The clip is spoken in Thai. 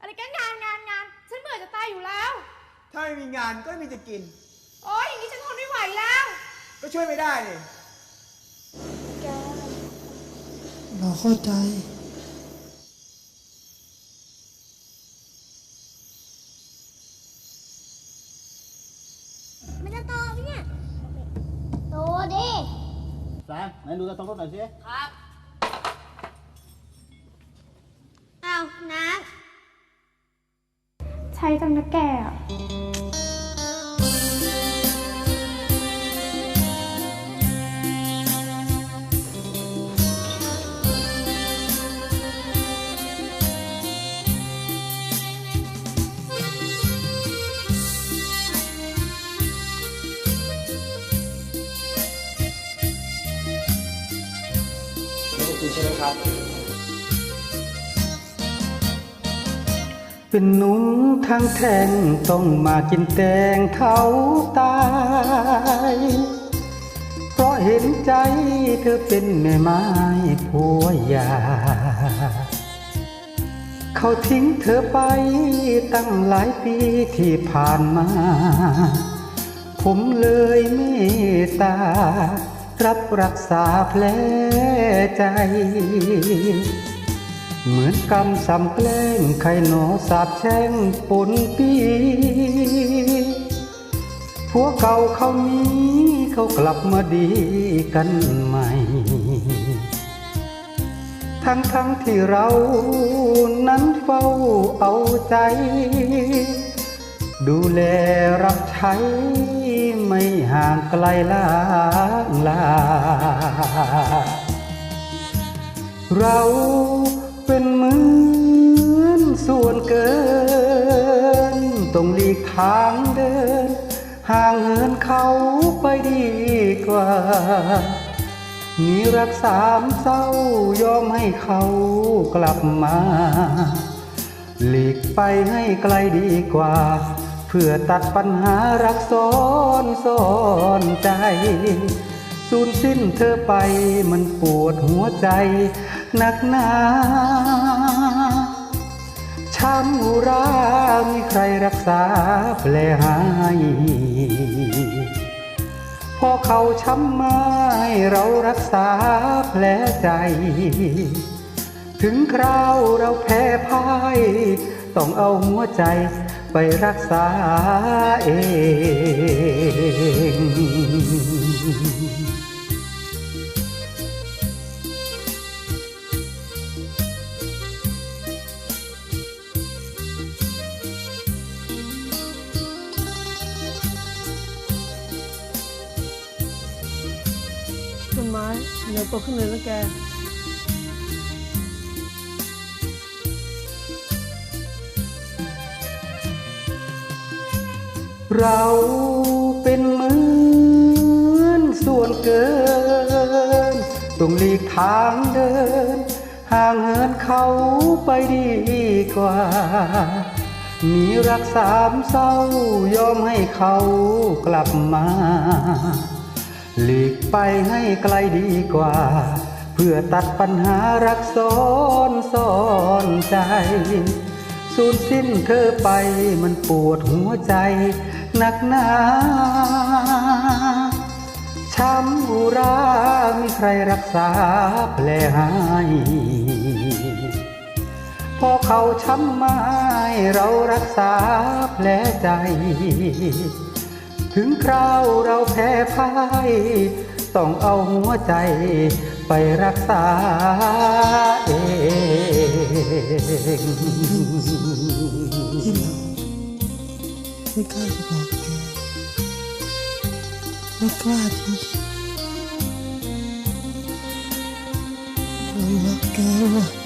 อะไรกันงานงานงาน ฉันเบื่อจะตายอยู่แล้ว ถ้าไม่มีงานก็ไม่มีจะกิน โอ้ยอย่างนี้ฉันทนไม่ไหวแล้ว ก็ช่วยไม่ได้เลยเราเข้าใจ มันจะโตไหมเนี่ย โตดิ สามไหนดูตะตรงรถหน่อยสิ ครับ เอาน้ ใช้จังนะแกอะคุณใช่ไหมครับ เป็นหนุ่มทางแทงต้องมากินแตงเขาตาย เพราะเห็นใจเธอเป็นแม่ไม้ผัวยา เขาทิ้งเธอไปตั้งหลายปีที่ผ่านมา ผมเลยเมตตา รับรักษาแผลใจ เหมือนกรรมสำแกล้งใครหนอสาบแช่งปนปีผัวเก่าเขานี้เขากลับมาดีกันใหม่ ทั้งทั้งที่เรานั้นเฝ้าเอาใจ ดูแลรับใช้ไม่ห่างไกลล่างลา เรา เป็นเหมือนส่วนเกิน ต้องหลีกทางเดิน ห่างเหินเขาไปดีกว่า มีรักสามเศร้ายอมให้เขากลับมา หลีกไปให้ไกลดีกว่า เพื่อตัดปัญหารักซ้อนซ้อนใจ สูญสิ้นเธอไปมันปวดหัวใจ นักหนาช้ำอุรามีใครรักษาแผลหายพอเขาช้ำไม้เรารักษาแผลใจ ถึงคราวเราแพ้พ่ายต้องเอาหัวใจไปรักษาเอง ม้เดี๋ยวโตขึ้นเลยนะแกเราเป็นเหมือนส่วนเกินต้องหลีกทางเดิน ห่างเหินเขาไปดีกว่ามีรักสามเศร้ายอมให้เขากลับมา หลีกไปให้ไกลดีกว่า เพื่อตัดปัญหารักซ้อนซ้อนใจสูญสิ้นเธอไปมันปวดหัวใจหนักหนาช้ำอุรามีใครรักษาแผลหายพอเขาช้ำไม้เรารักษาแผลใจ ถึงคราวเราแพ้พ่าย ต้องเอาหัวใจไปรักษาเองไม่กล้าจะบอกแกไม่กล้าจริงเรารักแกว่ะ